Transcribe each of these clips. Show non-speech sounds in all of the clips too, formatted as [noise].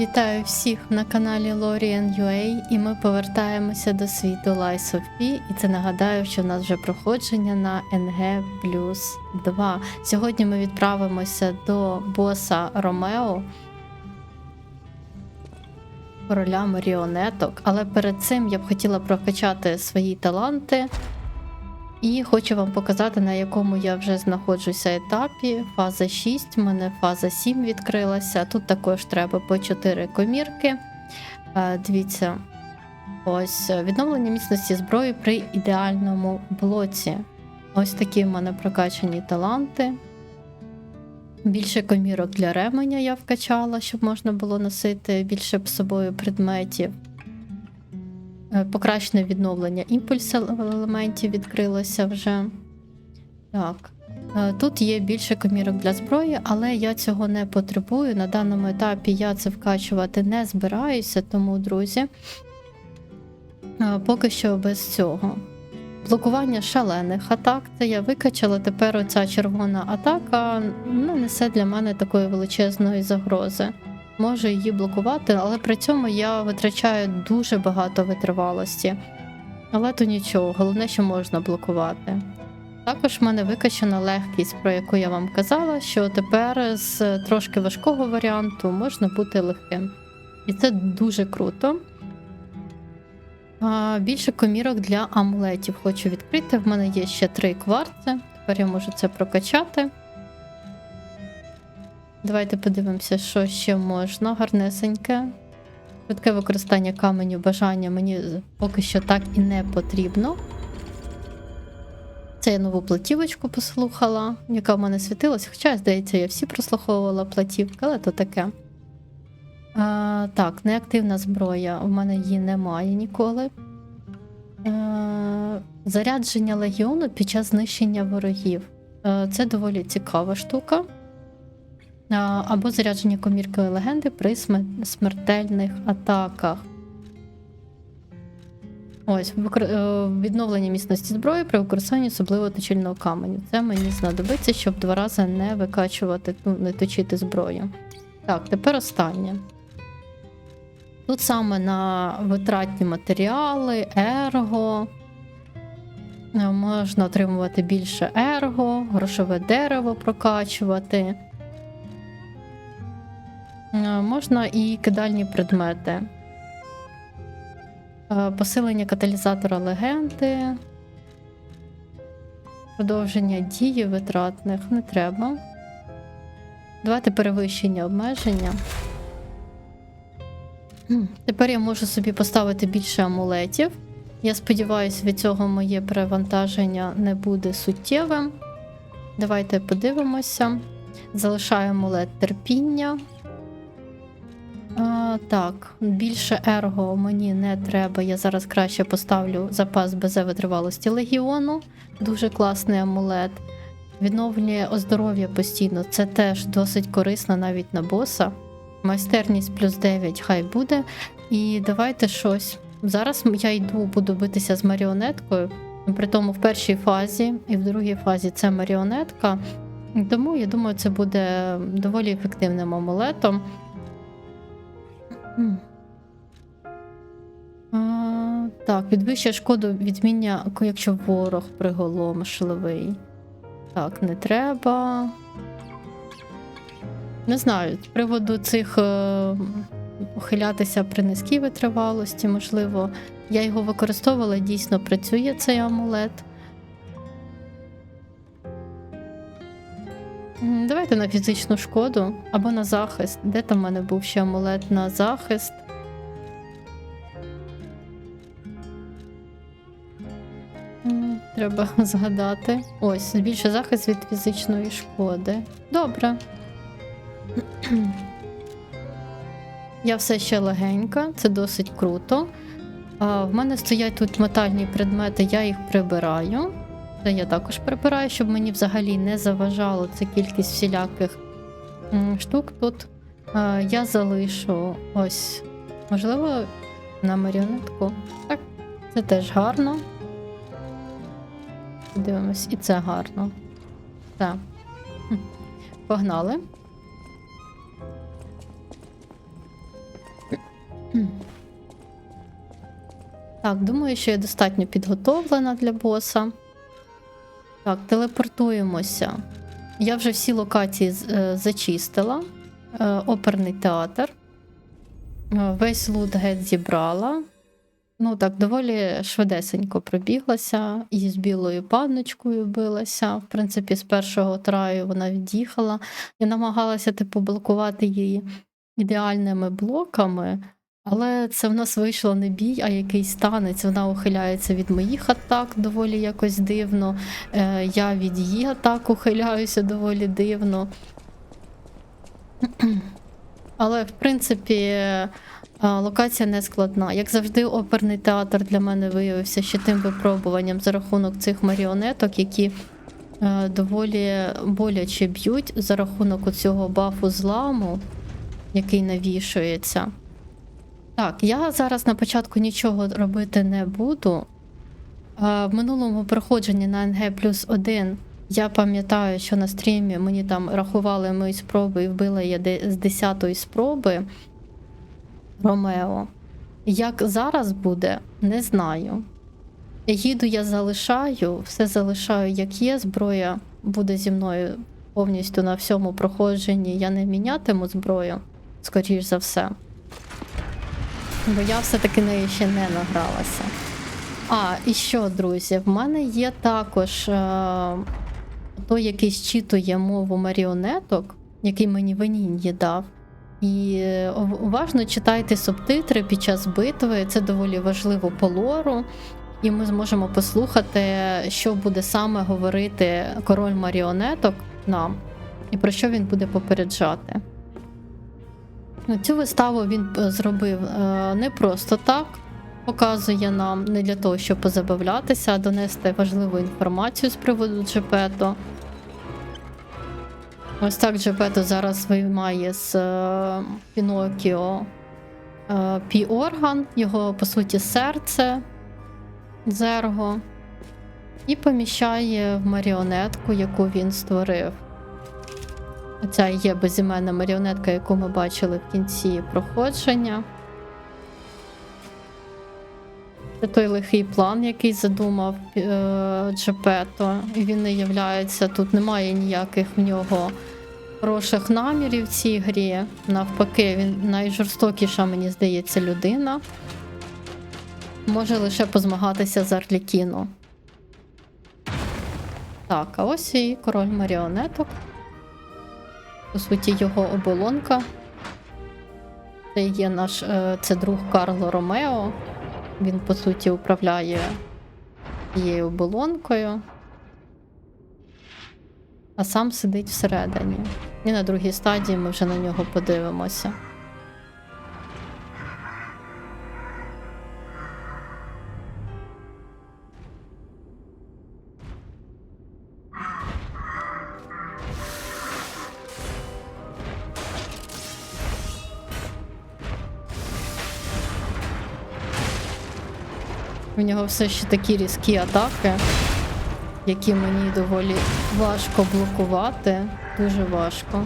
Вітаю всіх на каналі Lorien.ua і ми повертаємося до світу Lies of P. І це нагадаю, що в нас вже проходження на NG плюс 2. Сьогодні ми відправимося до боса Ромео, короля маріонеток. Але перед цим я б хотіла прокачати свої таланти. І хочу вам показати, на якому я вже знаходжуся етапі. Фаза 6, в мене фаза 7 відкрилася. Тут також треба по 4 комірки. Е, Дивіться, ось е, відновлення міцності зброї при ідеальному блоці. Ось такі в мене прокачані таланти. Більше комірок для ременя я вкачала, щоб можна було носити більше з собою предметів. Е, Покращене відновлення імпульс елементів відкрилося вже. Так. Е, Тут є більше комірок для зброї, але я цього не потребую. На даному етапі я це вкачувати не збираюся, тому, друзі, е, поки що без цього. Блокування шалених атак. Це я викачала. Тепер оця червона атака не несе для мене такої величезної загрози можу її блокувати, але при цьому я витрачаю дуже багато витривалості. Але то нічого, головне, що можна блокувати. Також в мене викачана легкість, про яку я вам казала, що тепер з трошки важкого варіанту можна бути легким. І це дуже круто. Більше комірок для амулетів хочу відкрити. В мене є ще три кварци. Тепер я можу це прокачати. Давайте подивимося, що ще можна. Гарнесеньке. Швидке використання каменю бажання мені поки що так і не потрібно. Це я нову платівочку послухала, яка в мене світилася. Хоча, здається, я всі прослуховувала платівки, але то таке. А, так, неактивна зброя. У мене її немає ніколи. А, зарядження легіону під час знищення ворогів. А, це доволі цікава штука. Або зарядження коміркової легенди при смертельних атаках. Ось е, відновлення міцності зброї при використанні особливо точильного каменю. Це мені знадобиться, щоб два рази не викачувати, ну, не точити зброю. Так, тепер останнє. Тут саме на витратні матеріали, ерго. Е, Можна отримувати більше ерго, грошове дерево прокачувати. Е, Можна і кидальні предмети. Е, Посилення каталізатора легенди. Продовження дії витратних не треба. Давайте перевищення обмеження. Тепер я можу собі поставити більше амулетів. Я сподіваюся, від цього моє перевантаження не буде суттєвим. Давайте подивимося. Залишаю амулет терпіння. А, так, більше ерго мені не треба. Я зараз краще поставлю запас БЗ витривалості легіону. Дуже класний амулет. Відновлює оздоров'я постійно. Це теж досить корисно навіть на боса. Майстерність плюс 9 хай буде. І давайте щось. Зараз я йду, буду битися з маріонеткою. При тому в першій фазі і в другій фазі це маріонетка. Тому я думаю, це буде доволі ефективним амулетом. А, так, підвищує шкоду відміння, якщо ворог приголомшливий. Так, не треба. Не знаю, з приводу цих е, ухилятися при низькій витривалості, можливо, я його використовувала, дійсно працює цей амулет. Давайте на фізичну шкоду або на захист. Де там в мене був ще амулет на захист? Треба [laughs] згадати. Ось, більше захист від фізичної шкоди. Добре. [clears throat] Я все ще легенька, це досить круто. А, в мене стоять тут метальні предмети, я їх прибираю. Це я також прибираю, щоб мені взагалі не заважало це кількість всіляких штук. Тут а, я залишу ось, можливо, на маріонетку. Так, це теж гарно. Дивимось, і це гарно. Так. Погнали. Так, думаю, що я достатньо підготовлена для боса. Так, телепортуємося. Я вже всі локації е, зачистила. Е, оперний театр. Е, Весь лут геть зібрала. Ну так, доволі швидесенько пробіглася і з білою панночкою билася. В принципі, з першого траю вона від'їхала. Я намагалася типу блокувати її ідеальними блоками, але це в нас вийшло не бій, а якийсь танець. Вона ухиляється від моїх атак доволі якось дивно. Е, я від її атак ухиляюся доволі дивно. [clears throat] Але, в принципі, е, локація не складна. Як завжди, оперний театр для мене виявився ще тим випробуванням за рахунок цих маріонеток, які е, доволі боляче б'ють за рахунок цього бафу зламу, який навішується. Так, я зараз на початку нічого робити не буду. В минулому проходженні на НГ плюс 1 я пам'ятаю, що на стрімі мені там рахували мої спроби і вбила я з 10-ї спроби Ромео. Як зараз буде, не знаю. Егіду я залишаю, все залишаю як є. Зброя буде зі мною повністю на всьому проходженні. Я не мінятиму зброю, скоріш за все. Бо я все-таки нею ще не награлася. А, і що, друзі, в мене є також е, той, який зчитує мову маріонеток, який мені Венін'ї дав. І е, уважно читайте субтитри під час битви. Це доволі важливо по лору. І ми зможемо послухати, що буде саме говорити король маріонеток нам, і про що він буде попереджати. Ну, Цю виставу він е, зробив е, не просто так, показує нам не для того, щоб позабавлятися, а донести важливу інформацію з приводу Джепето. Ось так Джепето зараз виймає з е, Пінокіо е, пі-орган, його, по суті, серце Зерго, і поміщає в маріонетку, яку він створив. Оця є безіменна маріонетка, яку ми бачили в кінці проходження. Це той лихий план, який задумав е, Джепето. Він не являється тут, немає ніяких в нього хороших намірів в цій грі. Навпаки, він найжорстокіша, мені здається, людина. Може лише позмагатися з Арлікіно. Так, а ось і король маріонеток. По суті, його оболонка. Це є наш е, це друг Карло Ромео. Він, по суті, управляє цією оболонкою. А сам сидить всередині. І на другій стадії ми вже на нього подивимося. У нього все ще такі різкі атаки, які мені доволі важко блокувати. Дуже важко.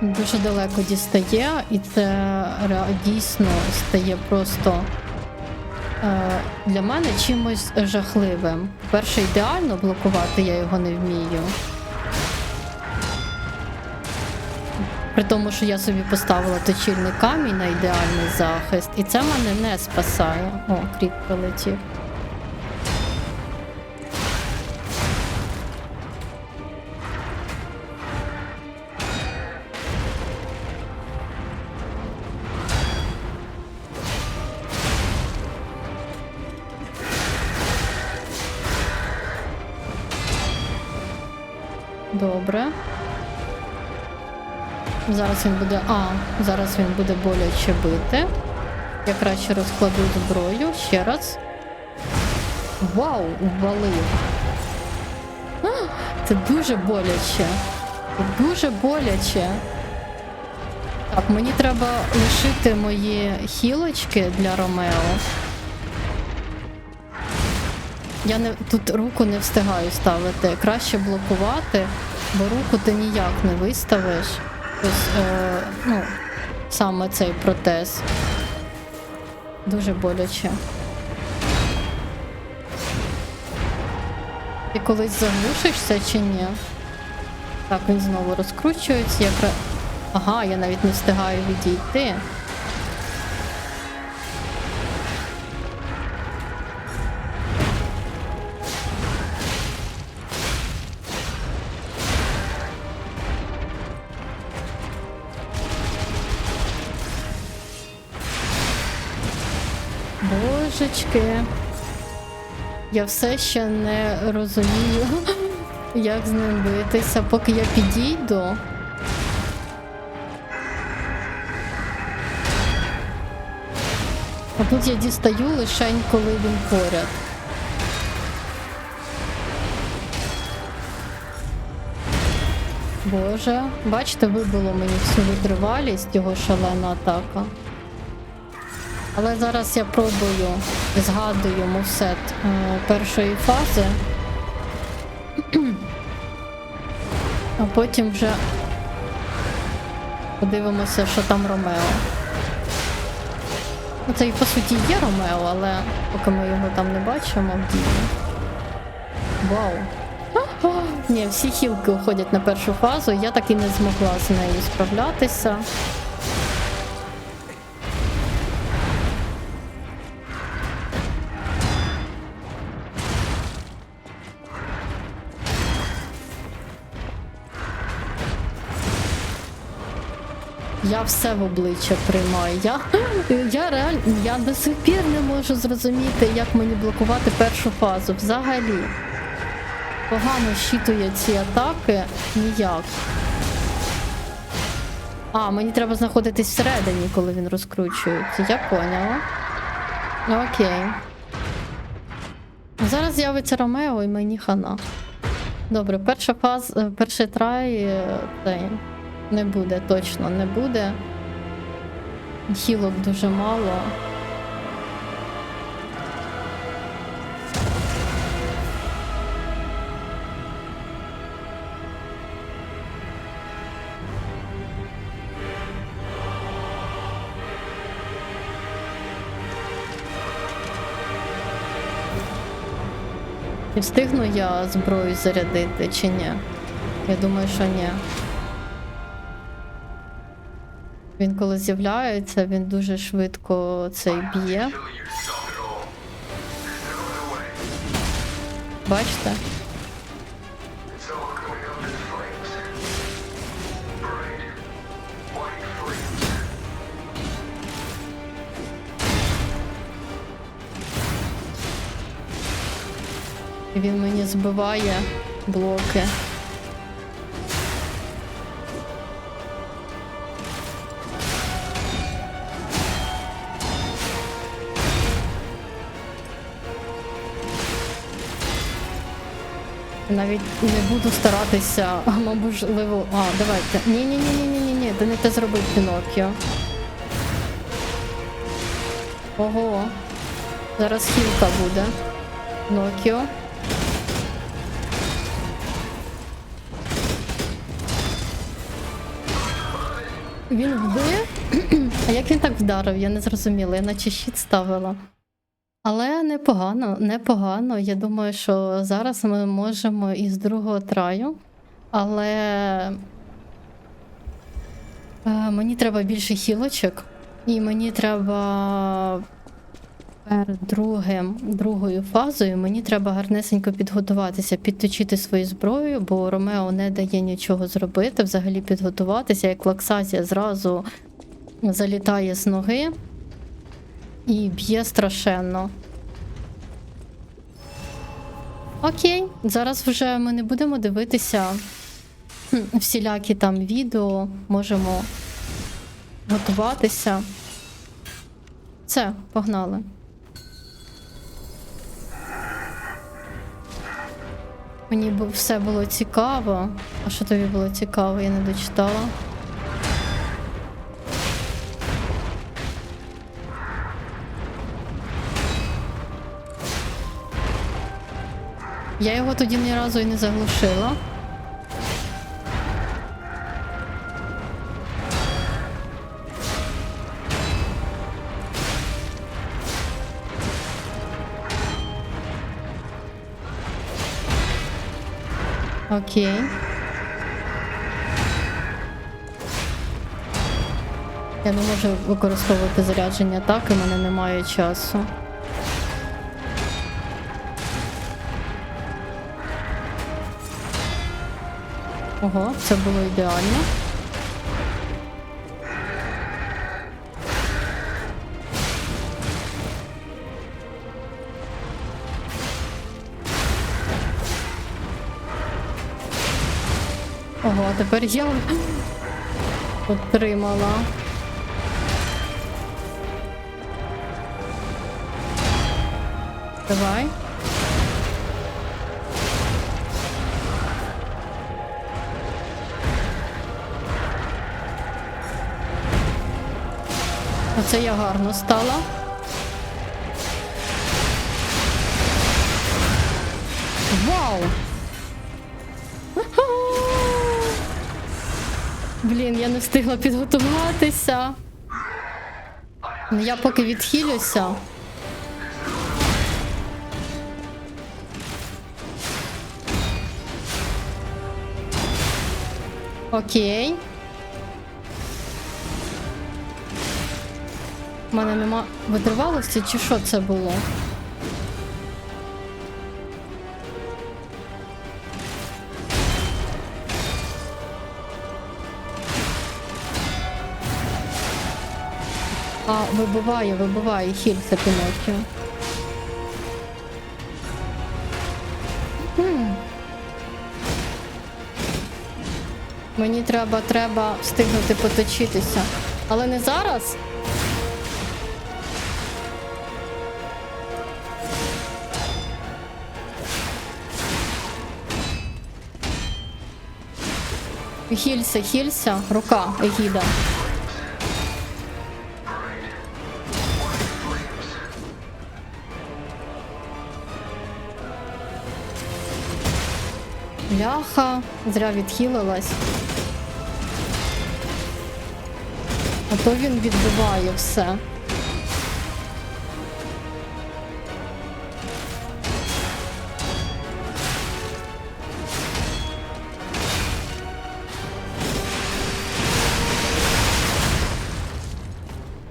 Дуже далеко дістає, і це дійсно стає просто е, для мене чимось жахливим. Перше, ідеально блокувати я його не вмію. При тому, що я собі поставила точильний камінь на ідеальний захист, і це мене не спасає. О, кріт прилетів. Добре. Зараз він буде. А, зараз він буде боляче бити. Я краще розкладу зброю ще раз. Вау, ввалив. Це дуже боляче. Це дуже боляче. Так, мені треба лишити мої хілочки для Ромео. Я не тут руку не встигаю ставити. Краще блокувати, бо руку ти ніяк не виставиш. Ось, е, ну, саме цей протез. Дуже боляче. Ти колись заглушишся чи ні? Так, він знову розкручується. Я. Ага, я навіть не встигаю відійти. Божечки. Я все ще не розумію, [laughs] як з ним битися, поки я підійду. А тут я дістаю лишень, коли він поряд. Боже, бачите, вибило мені всю витривалість його шалена атака. Але зараз я пробую, згадую мувсет е, першої фази. [clears throat] А потім вже подивимося, що там Ромео. Ну, Це і по суті є Ромео, але поки ми його там не бачимо в дії. Вау. А, [gasps] Ні, всі хілки уходять на першу фазу, я так і не змогла з нею справлятися. Я все в обличчя приймаю. Я, [gasps] я реально я до сих пір не можу зрозуміти, як мені блокувати першу фазу. Взагалі. Погано щитує ці атаки ніяк. А, мені треба знаходитись всередині, коли він розкручується. Я поняла. Окей. Зараз з'явиться Ромео і мені хана. Добре, перша фаза, перший трай е, цей, не буде, точно не буде. Хілок дуже мало. Встигну я зброю зарядити чи ні? Я думаю, що ні. Він коли з'являється, він дуже швидко цей б'є. Бачите? Він мені збиває блоки. Навіть не буду старатися, а можливо. А, давайте. Ні, ні, ні, ні, ні, ні, ні, ти не те зробив Піноккіо. Ого. Зараз хілка буде. Нокіо. Він вбив? [clears throat] А як він так вдарив? Я не зрозуміла, я наче щит ставила. Але непогано, непогано. Я думаю, що зараз ми можемо із другого траю. Але е, мені треба більше хілочок, і мені треба перед другим, другою фазою мені треба гарнесенько підготуватися, підточити свою зброю, бо Ромео не дає нічого зробити, взагалі підготуватися, як лаксація зразу залітає з ноги і б'є страшенно. Окей, зараз вже ми не будемо дивитися всілякі там відео, можемо готуватися. Все, погнали. Мені все було цікаво. А що тобі було цікаво, я не дочитала. Я його тоді ні разу і не заглушила. Окей. Я не можу використовувати зарядження так, і в мене немає часу. Ого, це було ідеально. Ого, тепер я отримала. Давай. Оце я гарно стала. Вау! Блін, я не встигла підготуватися. Ну, Я поки відхилюся. Окей. У мене нема витривалості, чи що це було? А, вибиває, вибиває хільця Піноккіо. Мені треба, треба встигнути поточитися. Але не зараз. Хілься, хілься, рука Егіда. Ляха, зря відхилилась. А то він відбиває все.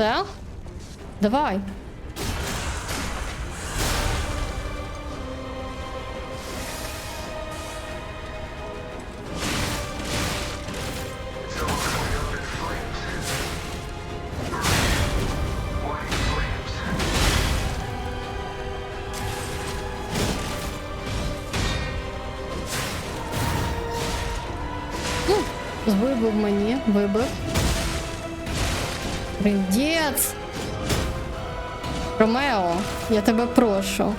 Так? Давай. Збив мені, вибив. Бріндець! Ромео, я тебе прошу.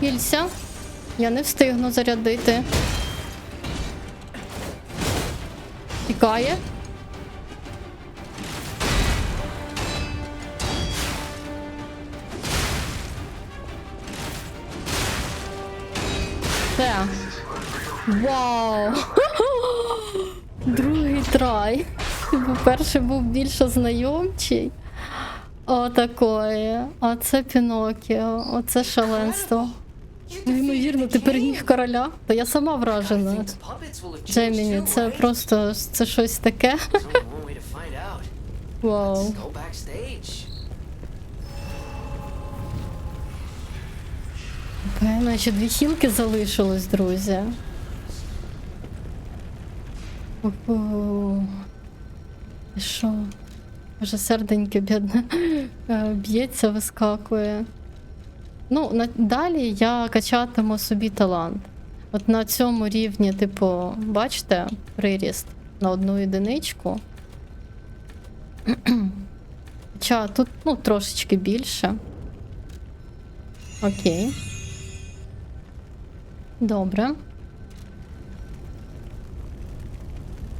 Ілься, я не встигну зарядити. Тікає. Вау! Другий трай. Бо Перший був більш знайомчий. Отакої. Оце Пінокіо, оце шаленство. Неймовірно, ти переміг короля. Та я сама вражена. Джеміні, це просто це щось таке. Вау. Окей, наче дві хілки залишилось, друзі. І Що? Вже серденьке бідне е, б'ється, вискакує. Ну, на, далі я качатиму собі талант. От на цьому рівні, типу, бачите, приріст на одну одиничку. Хоча тут ну, трошечки більше. Окей. Добре.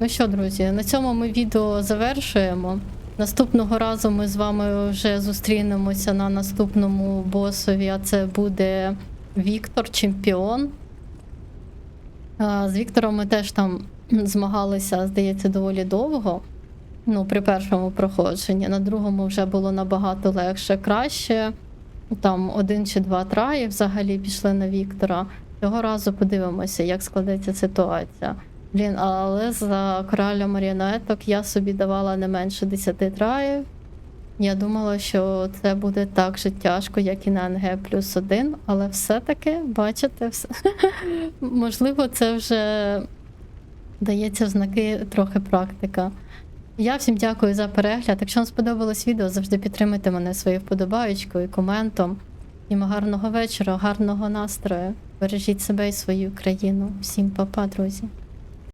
Ну що, друзі, на цьому ми відео завершуємо. Наступного разу ми з вами вже зустрінемося на наступному босові, а це буде Віктор, чемпіон. З Віктором ми теж там змагалися, здається, доволі довго. Ну, при першому проходженні. На другому вже було набагато легше, краще. Там один чи два траї взагалі пішли на Віктора. Цього разу подивимося, як складеться ситуація. Блін, але за короля маріонеток я собі давала не менше 10 траїв. Я думала, що це буде так же тяжко, як і на НГ плюс один, але все-таки, бачите, все... [laughs] можливо, це вже дається в знаки трохи практика. Я всім дякую за перегляд. Якщо вам сподобалось відео, завжди підтримуйте мене своєю вподобаєчкою, і коментом. Всім гарного вечора, гарного настрою. Бережіть себе і свою країну. Всім па-па, друзі.